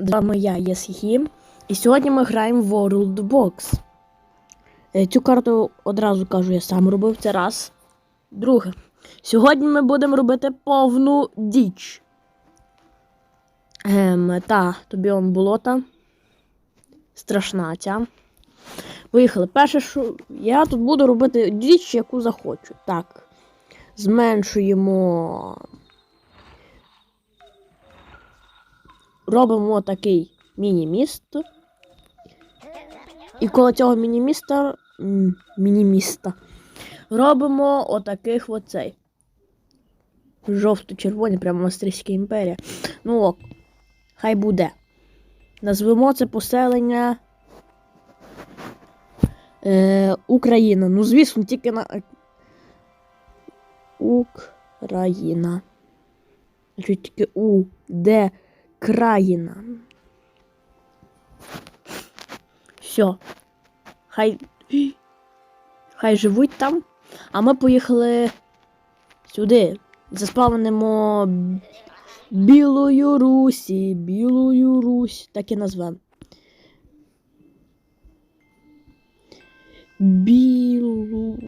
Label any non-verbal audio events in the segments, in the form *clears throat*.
Вами я, Єсхім. І сьогодні ми граємо в World Box. Е, Цю карту одразу кажу, я сам робив це раз. Друге. Сьогодні ми будемо робити повну діч. Ем, та, тобі он болота. Страшна ця. Поїхали. Перше, що я тут буду робити діч, яку захочу. Так. Зменшуємо. Робимо такий міні-міст. І коло цього міні-міста. Міні-міста. Робимо отаких оцей. Жовто-червоні, прямо Австрійська імперія. Ну ок, хай буде. Назвемо це поселення. Е, Україна. Ну, звісно, тільки на. Україна. Чуть тільки У. Де країна. Все. Хай. Хай живуть там. А ми поїхали сюди. Заспавнимо Білою Русі, Білою Русь. Так і назвемо. Білою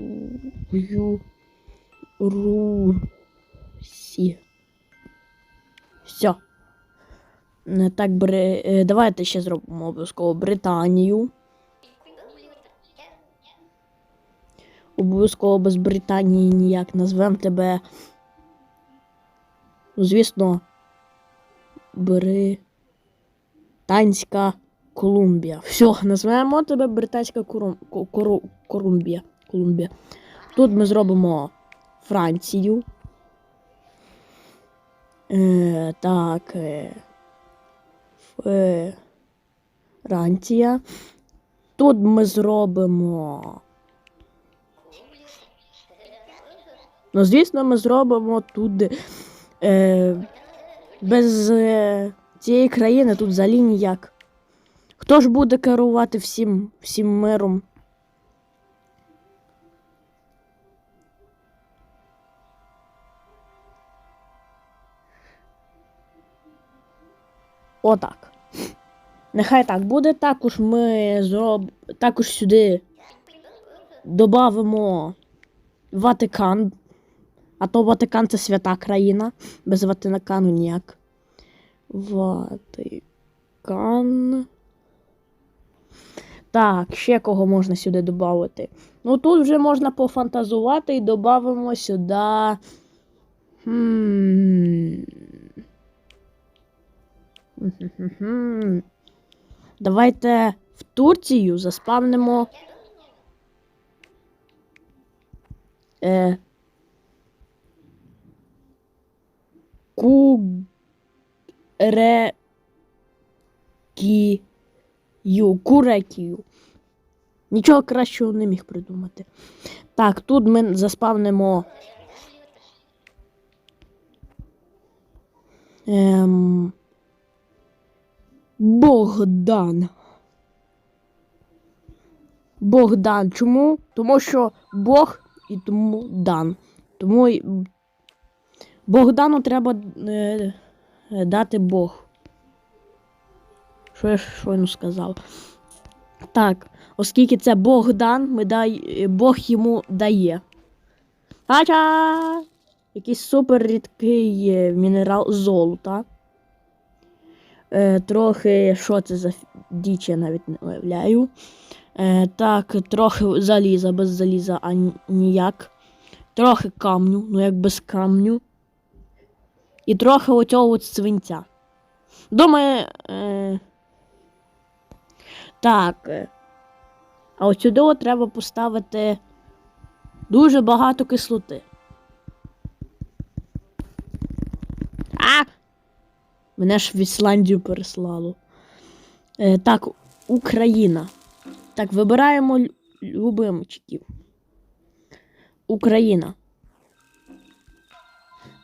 Русі. Все. Не Так, бри... е, давайте ще зробимо обов'язково Британію. Обов'язково без Британії ніяк назвемо тебе. Ну, звісно, Британська Колумбія. Все, назвемо тебе Британська Корум... Кору... Колумбія. Тут ми зробимо Францію. Е, так. Е, Франція. Тут ми зробимо. Ну, звісно, ми зробимо тут. Е, без е, цієї країни тут взагалі ніяк. Хто ж буде керувати всім, всім миром? Отак. Нехай так буде. Також ми зроб... також сюди додамо Ватикан. А то Ватикан це свята країна. Без Ватикану ніяк. Ватикан. Так, ще кого можна сюди додати? Ну тут вже можна пофантазувати і додамо сюди. Хм. Давайте в Турцію заспавнимо. Е, Курекію. Курекію. Нічого кращого не міг придумати. Так, тут ми заспавнимо. Ем... Богдан. Богдан. Чому? Тому що Бог і тому Дан. Тому Богдану треба е, дати Бог. Що я щойно сказав? Так, оскільки це Богдан, ми дай, Бог йому дає. Ача! Якийсь супер рідкий е, мінерал золота. Е, трохи, що це за діч, я навіть не уявляю. Е, так, трохи заліза, без заліза, а ніяк. Трохи камню, ну як без камню. І трохи оцього от свинця. Думаю. Е... Так. е, А от сюди треба поставити дуже багато кислоти. А! Мене ж в Ісландію переслало. Е, так, Україна. Так, вибираємо лю- любимчиків. Україна.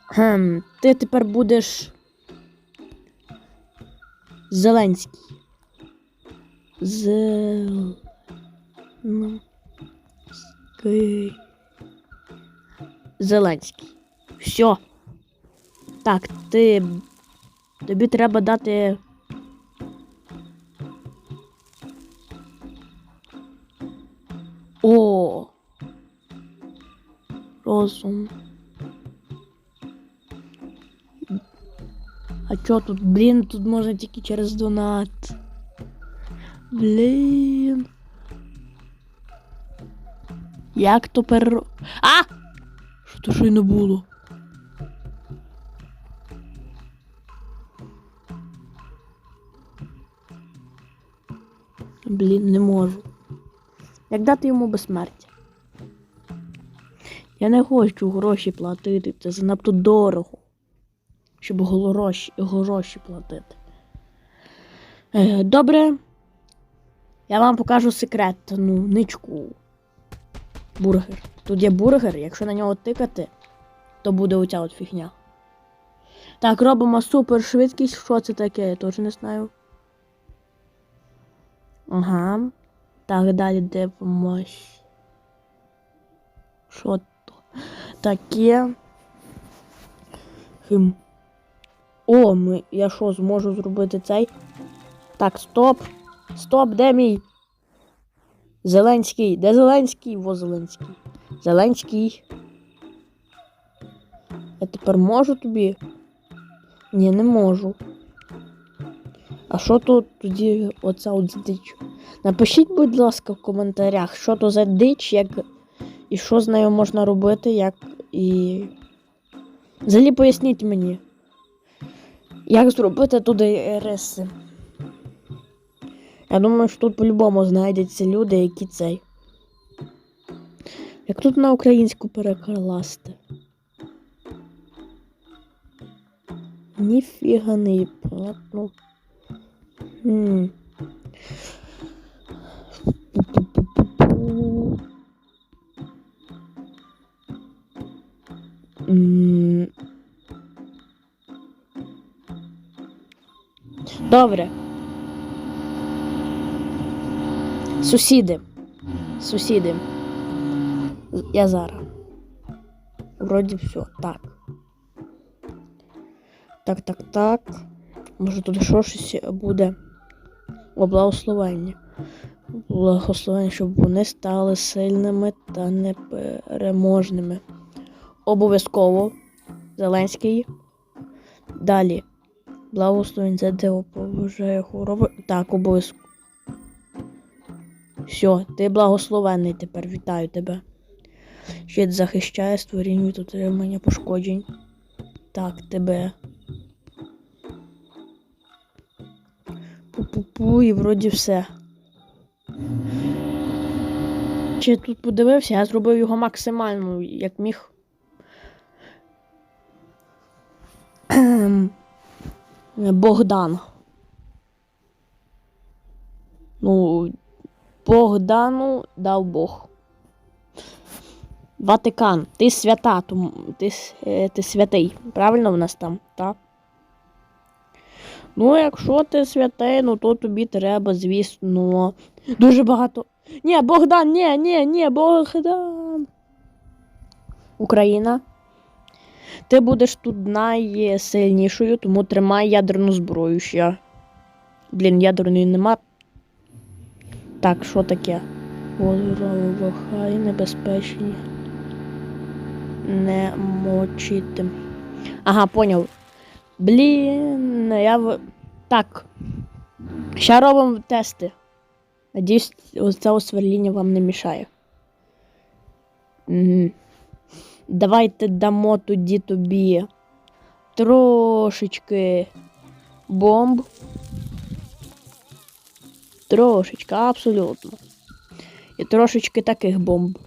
Хм, ти тепер будеш. Зеленський. Зеленський. Зеленський. Все. Так, ти. Тобі треба дати. О. Розум. А чо тут, блін, тут можна тільки через донат. Блін. Як то перер... А! Що то не було? Блін, не можу. Як дати йому безсмертя? Я не хочу гроші платити, це занадто дорого. Щоб гроші, гроші платити. Е, добре. Я вам покажу секретну ничку. Бургер. Тут є бургер, якщо на нього тикати, то буде оця от фігня. Так, робимо супер швидкість. Що це таке? Я теж не знаю. Ага. Так, далі дивимось. Що то таке? Хм. О, ми, я що, зможу зробити цей? Так, стоп. Стоп, де мій? Зеленський. Де Зеленський? Во Зеленський. Зеленський. Я тепер можу тобі? Ні, не можу. А що тут тоді оця от дич? Напишіть, будь ласка, в коментарях, що то за дич, як і що з нею можна робити, як і. Взагалі поясніть мені, як зробити туди риси. Я думаю, що тут по-любому знайдуться люди, які цей. Як тут на українську перекласти? Ніфіга не ну. Добре. Сусіди. Сусіди. Я зараз. Вроді все. Так. Так, так, так. Може тут що щось буде. Благословення. Благословення, щоб вони стали сильними та непереможними. Обов'язково. Зеленський. Далі. Благословень за диво поважає хвороби. Так, обов'язково. Все, ти благословенний тепер. Вітаю тебе. Щит захищає створіння від отримання пошкоджень. Так, тебе. Пу-пу-пу, і вроді все. Чи тут подивився, я зробив його максимально, як міг. Богдан. Ну, Богдану дав Бог. Ватикан, ти свята, ти, е, ти святий. Правильно в нас там, так? Ну, якщо ти святий, ну то тобі треба, звісно, дуже багато. Ні, Богдан, ні, ні, ні, Богдан. Україна. Ти будеш тут найсильнішою, тому тримай ядерну зброю ще. Блін, ядерної нема. Так, що таке? Хай небезпечні. Не мочити. Ага, поняв. Блін, я в. Так. Ще робимо тести. Надіюсь, це осверління вам не мішає. Угу. Давайте дамо тоді тобі трошечки бомб. Трошечки, абсолютно. І трошечки таких бомб.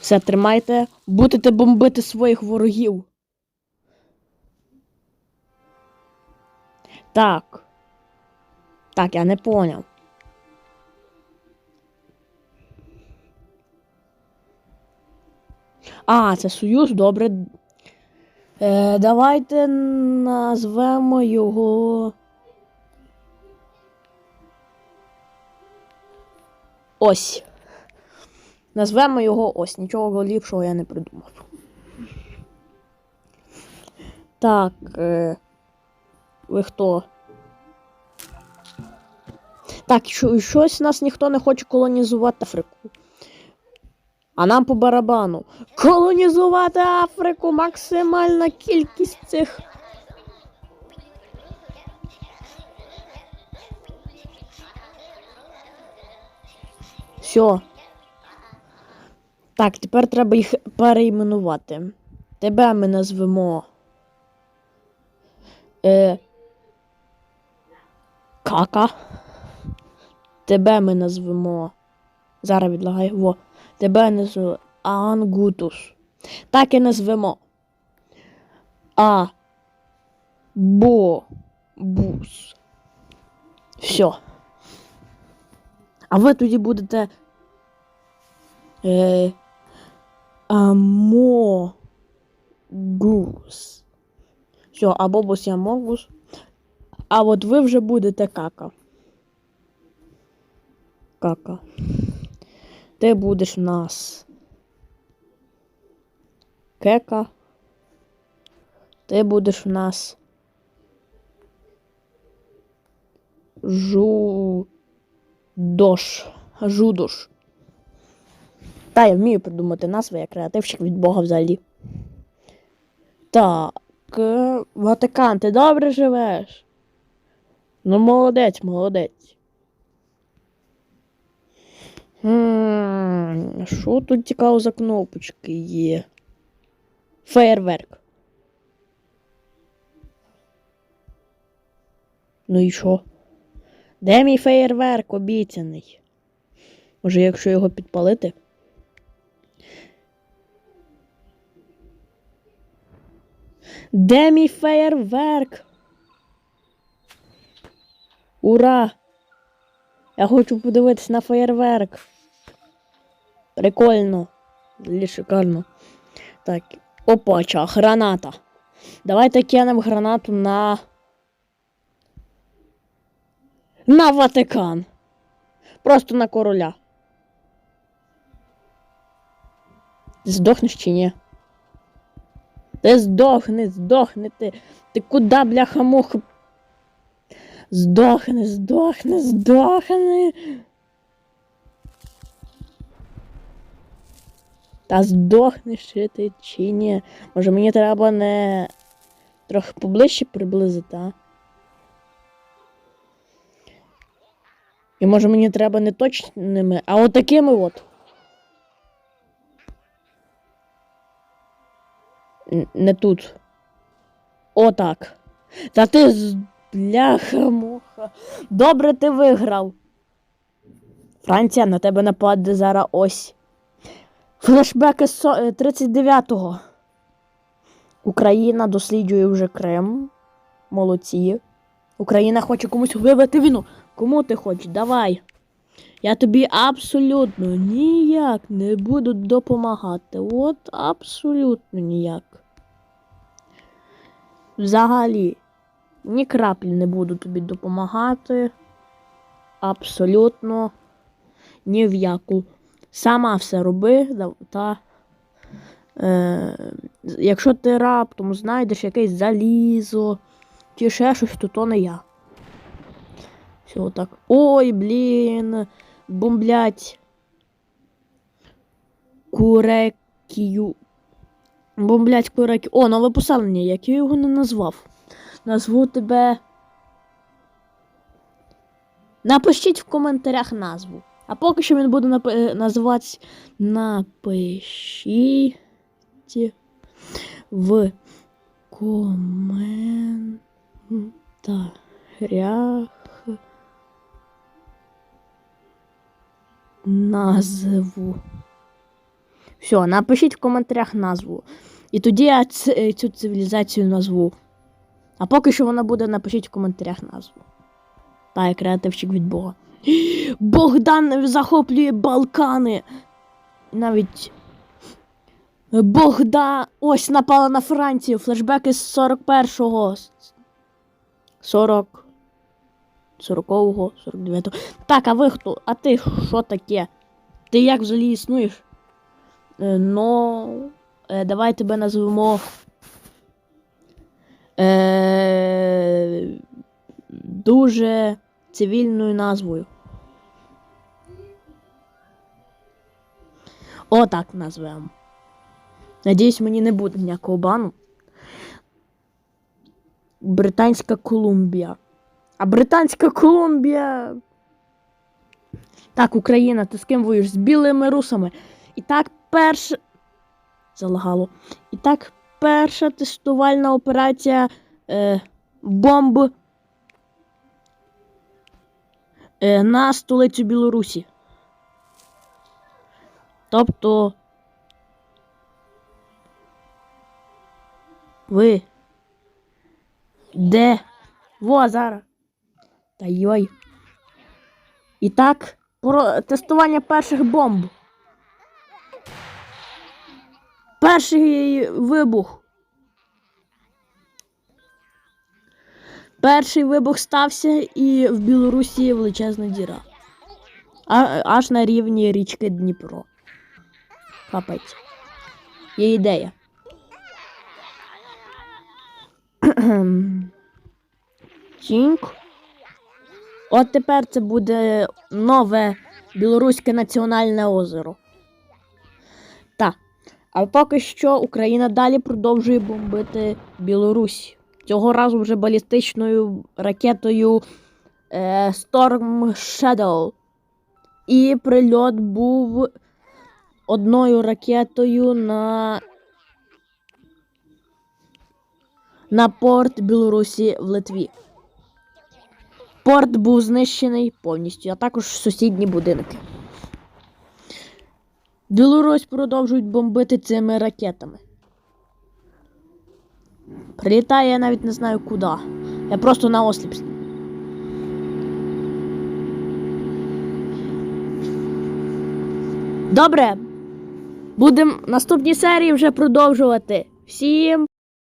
Все, тримайте. Будете бомбити своїх ворогів. Так. Так, я не поняв. А, це союз, добре. Е, давайте назвемо його. Ось. Назвемо його ось. Нічого ліпшого я не придумав. Так. Е, ви хто? Так, щось нас ніхто не хоче колонізувати Африку. А нам по барабану. Колонізувати Африку максимальна кількість цих. Все. Так, тепер треба їх перейменувати. Тебе ми назвемо. Е, кака. Тебе ми назвемо. Зараз відлагай. Во. Тебе назвемо Ангутус. Так і назвемо. А. Бо. Бус. Все. А ви тоді будете. Е, Амо. Гус. Все, або бус я могус. А от ви вже будете кака. Кака. Ти будеш в нас. Кека. Ти будеш в нас. Жудош. Жудош. Та, я вмію придумати назви, я креативщик від Бога взагалі. Так. Ватикан, ти добре живеш? Ну, молодець, молодець. Що тут цікаво за кнопочки є? Фейерверк. Ну і що? Де мій феєрверк обіцяний? Може, якщо його підпалити? Де мій феєрверк? Ура! Я хочу подивитися на феєрверк. Прикольно. Взагалі шикарно. Так. Опача, граната. Давайте кинемо гранату на. На Ватикан. Просто на короля. Ти здохнеш чи ні? Ти здохни, здохни ти. Ти куди, бляха муха? Здохни, здохни, здохни. Та здохнеш чи ти чи ні? Може мені треба не трохи поближче приблизити, а? І може мені треба не точними, а от такими от. Не тут. Отак. Та ти з бляха-муха. Добре ти виграв. Франція, на тебе нападе зараз ось. Флешбеки з е, 39-го. Україна досліджує вже Крим. Молодці. Україна хоче комусь вибити війну. Кому ти хочеш? Давай. Я тобі абсолютно ніяк не буду допомагати. От абсолютно ніяк. Взагалі, ні краплі не буду тобі допомагати. Абсолютно ні в яку. Сама все роби та. Е, якщо ти раптом знайдеш якесь залізо чи ще щось, то то не я. Все так. Ой, блін. Бомблять. Курекію. Бомблять курекі. О, нове поселення, як я його не назвав. Назву тебе. Напишіть в коментарях назву. А поки що він буде нап... е, називатись Напишіть в коментарях назву. Все, напишіть в коментарях назву. І тоді я е, цю цивілізацію назву. А поки що вона буде, напишіть в коментарях назву. Та, я креативчик від Бога. *gasps* Богдан захоплює Балкани. Навіть. Богдан. Ось напала на Францію. Флешбеки з 41-го. 40. 40-го, 49-го. Так, а ви хто? А ти що таке? Ти як взагалі існуєш? Ну. Давай тебе назвемо е, дуже цивільною назвою. Отак назвемо. Надіюсь, мені не буде ніякого бану. Британська Колумбія. А Британська Колумбія. Так, Україна, ти з ким воюєш? З білими русами. І так перше. Залагало. І так перша тестувальна операція е, бомб е, на столицю Білорусі. Тобто. Ви. Де? Во, зараз. Та йой. І так, про тестування перших бомб. Перший вибух. Перший вибух стався і в Білорусі величезна діра. А, аж на рівні річки Дніпро. Капець. Є ідея. *clears throat* Тінк. От тепер це буде нове білоруське національне озеро. А поки що Україна далі продовжує бомбити Білорусь. Цього разу вже балістичною ракетою е, Storm Shadow. І прильот був одною ракетою на, на порт Білорусі в Литві. Порт був знищений повністю, а також сусідні будинки. Білорусь продовжують бомбити цими ракетами. Прилітає, я навіть не знаю куди. Я просто на осліп. Добре. Будемо наступні серії вже продовжувати. Всім